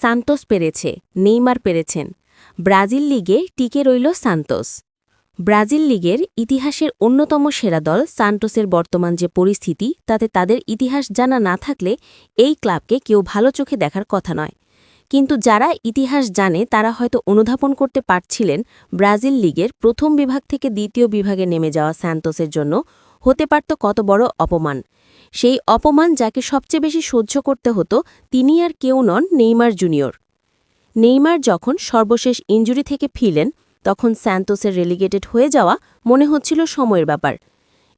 Santos পেরেছে, Neymar পেরেছেন। Brazil লিগে টিকে রইল সান্তোস। ব্রাজিল লিগের ইতিহাসের অন্যতম সেরা দল সান্টোসের বর্তমান যে পরিস্থিতি, তাতে তাদের ইতিহাস জানা না থাকলে এই ক্লাবকে কেউ ভালো চোখে দেখার কথা নয়। কিন্তু যারা ইতিহাস জানে, তারা হয়তো অনুধাবন করতে পারছিলেন ব্রাজিল লিগের প্রথম বিভাগ থেকে দ্বিতীয় বিভাগে নেমে যাওয়া স্যান্টোসের জন্য হতে পারত কত বড় অপমান। সেই অপমান যাকে সবচেয়ে বেশি সহ্য করতে হতো তিনি আর কেউ নন নেইমার জুনিয়র। নেইমার যখন সর্বশেষ ইঞ্জুরি থেকে ফিরলেন, তখন স্যান্তোসের রেলিগেটেড হয়ে যাওয়া মনে হচ্ছিল সময়ের ব্যাপার।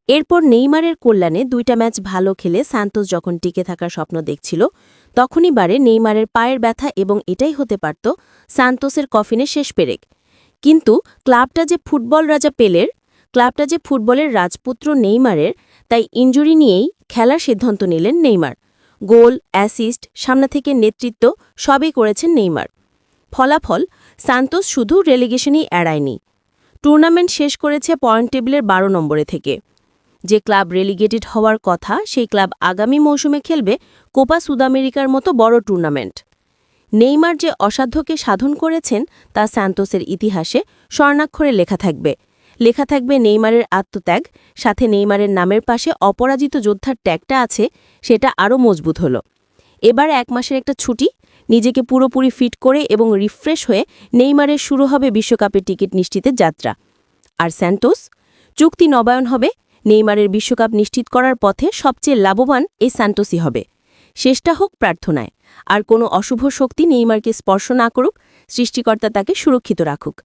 এরপর নেইমারের কল্যাণে দুইটা ম্যাচ ভালো খেলে স্যান্তোস যখন টিকে থাকার স্বপ্ন দেখছিল, তখনই বারে নেইমারের পায়ের ব্যথা এবং এটাই হতে পারত স্যান্তোসের কফিনে শেষ পেরেক। কিন্তু ক্লাবটা যে ফুটবল রাজা পেলের ক্লাবটা যে ফুটবলের রাজপুত্র নেইমারের, তাই ইঞ্জুরি নিয়েই খেলার সিদ্ধান্ত নিলেন নেইমার। গোল, অ্যাসিস্ট, সামনে থেকে নেতৃত্ব, সবই করেছেন নেইমার। ফলাফল, সান্তোস শুধু রেলিগেশনই এড়ায়নি। টুর্নামেন্ট শেষ করেছে পয়েন্ট টেবিলের বারো নম্বরে থেকে। যে ক্লাব রেলিগেটেড হওয়ার কথা, সেই ক্লাব আগামী মৌসুমে খেলবে কোপা সুদামেরিকার মতো বড় টুর্নামেন্ট নেইমার যে অসাধ্যকে সাধন করেছেন, তা স্যান্তোসের ইতিহাসে স্বর্ণাক্ষরে লেখা থাকবে। লেখা থাকবে নেইমারের আত্মত্যাগ, সাথে নেইমারের নামের পাশে অপরাজিত যোদ্ধার ট্যাগটা আছে, সেটা আরও মজবুত হল। এবার এক মাসের একটা ছুটি, নিজেকে পুরোপুরি ফিট করে এবং রিফ্রেশ হয়ে নেইমারের শুরু হবে বিশ্বকাপের টিকিট নিশ্চিতের যাত্রা। আর স্যান্টোস? চুক্তি নবায়ন হবে, নেইমারের বিশ্বকাপ নিশ্চিত করার পথে সবচেয়ে লাভবান এই স্যান্টোসই হবে। শেষটা হোক প্রার্থনায়, আর কোনো অশুভ শক্তি নেইমারকে স্পর্শ না করুক, সৃষ্টিকর্তা তাকে সুরক্ষিত রাখুক।